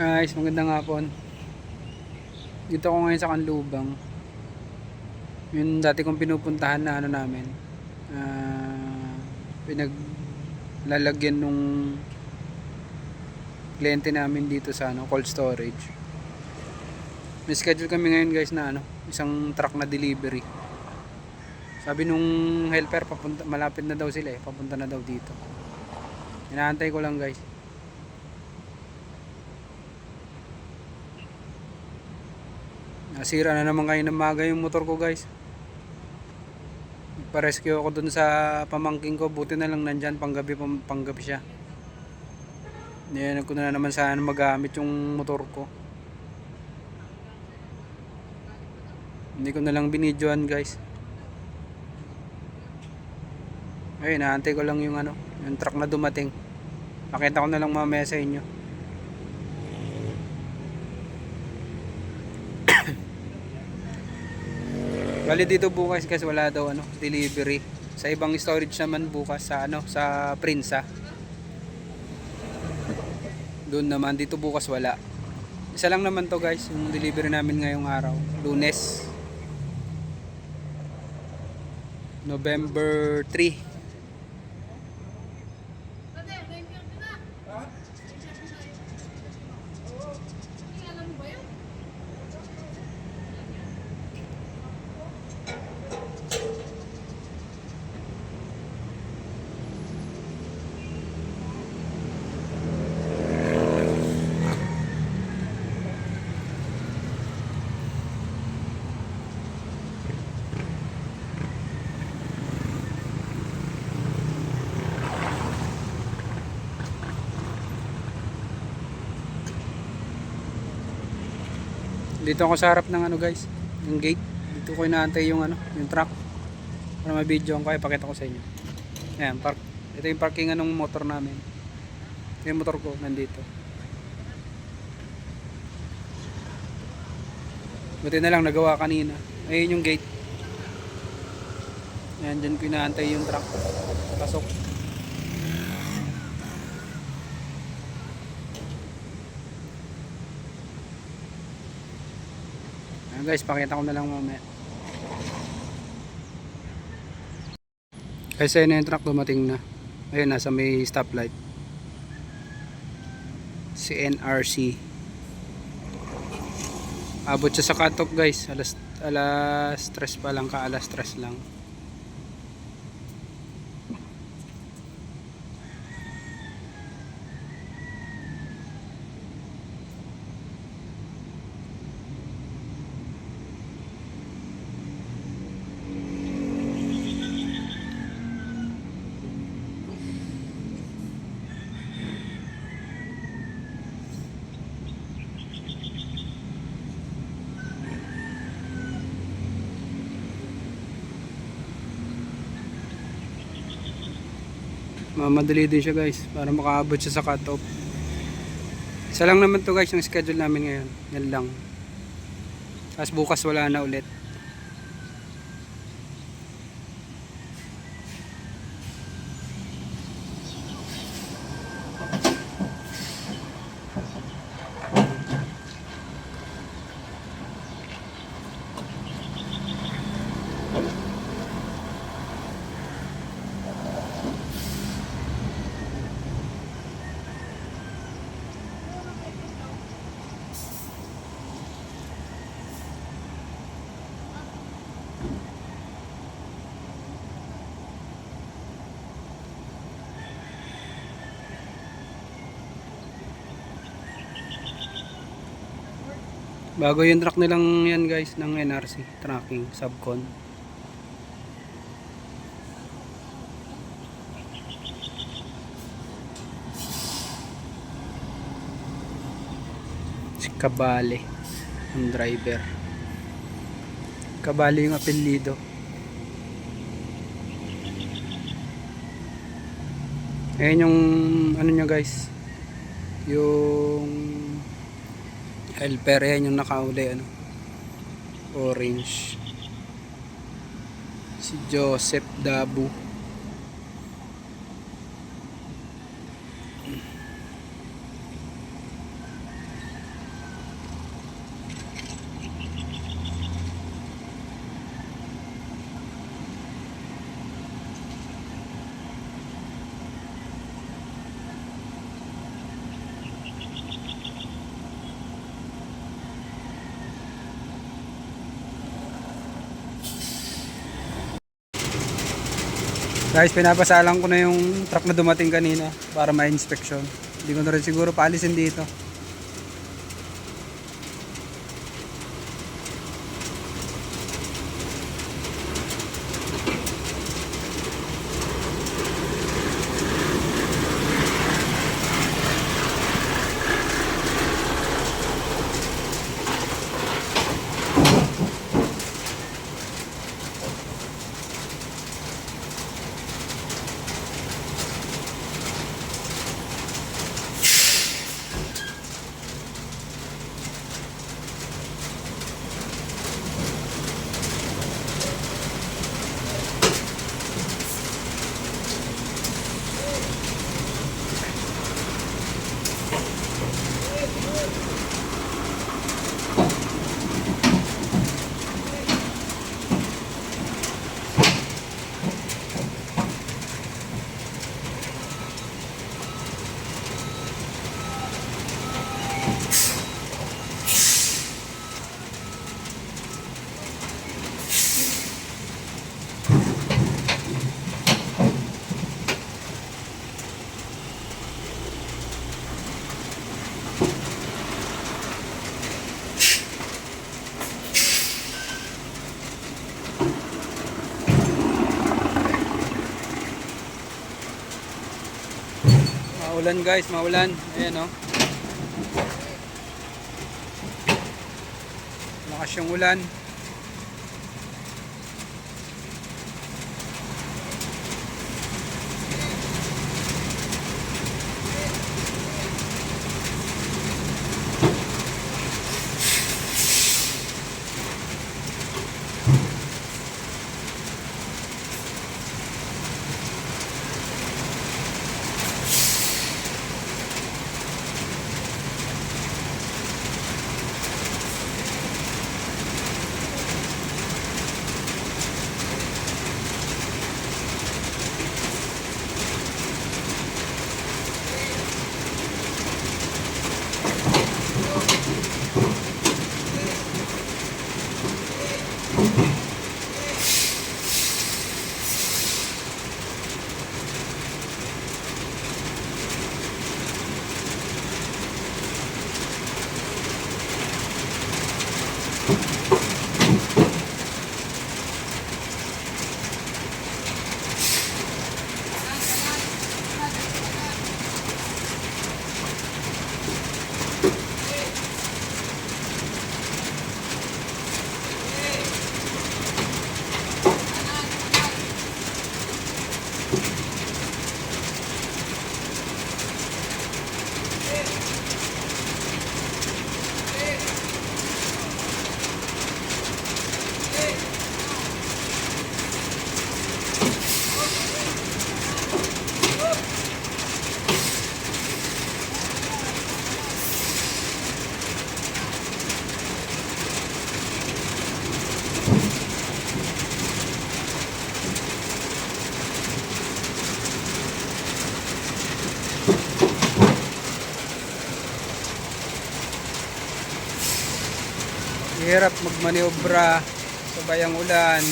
Guys, magandang hapon. Dito ako ngayon sa Kanlubang. Yung dati kong pinupuntahan na ano namin. ah, pinaglalagyan nung kliyente namin dito sa ano, cold storage. May schedule kami ngayon guys na ano, isang truck na delivery. Sabi nung helper, papunta, malapit na daw sila eh, papunta na daw dito. Inaantay ko lang guys. Nasira na naman kayo ng maga yung motor ko guys. Nagpa-rescue ako dun sa pamangking ko. Buti na lang nandyan panggabi, pang, panggabi siya. Ngayon ko na naman sana magamit yung motor ko. Hindi ko na lang binidyoan guys. Ayun, naantay ko lang yung ano, yung truck na dumating. Pakita ko na lang mamaya sa inyo. Bali dito bukas kasi wala daw ano, delivery. Sa ibang storage naman bukas sa ano, sa Prinsa. Doon naman dito bukas wala. Isa lang naman to guys, yung delivery namin ngayong araw, Lunes. November 3. Dito ako sa harap ng ano guys, yung gate. Dito ko inaantay yung ano, yung truck. Para ma-video ko, ipakita ko sa inyo. Ayan, park. Ito yung parkingan ng motor namin. Yung motor ko, nandito. Buti na lang nagawa kanina. Ayun yung gate. Ayan, dyan ko inaantay yung truck. Pasok. Ayan guys, pakita ko na lang mamaya. Kasi na yung truck dumating na. Ayun, nasa may stoplight. Si NRC. Abot siya sa katok guys. Alas, alas stress pa lang ka. Alas stress lang. Mamadali din siya guys. Para makaabot siya sa cut-off. Isa lang naman to guys yung schedule namin ngayon. Yan lang. Tapos bukas wala na ulit. Bago yung truck nilang yan guys ng NRC tracking subcon. Si Kabale ang driver. Kabale yung apelyido. Ayan yung ano nyo guys. Yung helper yan yung nakauli ano? Orange. Si Joseph Dabu Guys, pinapasalan ko na yung truck na dumating kanina para ma-inspection. Hindi ko na rin siguro paalisin dito. Maulan guys, maulan. Ayan oh. Lakas yung ulan. Hirap magmaniobra sa bayang ulan.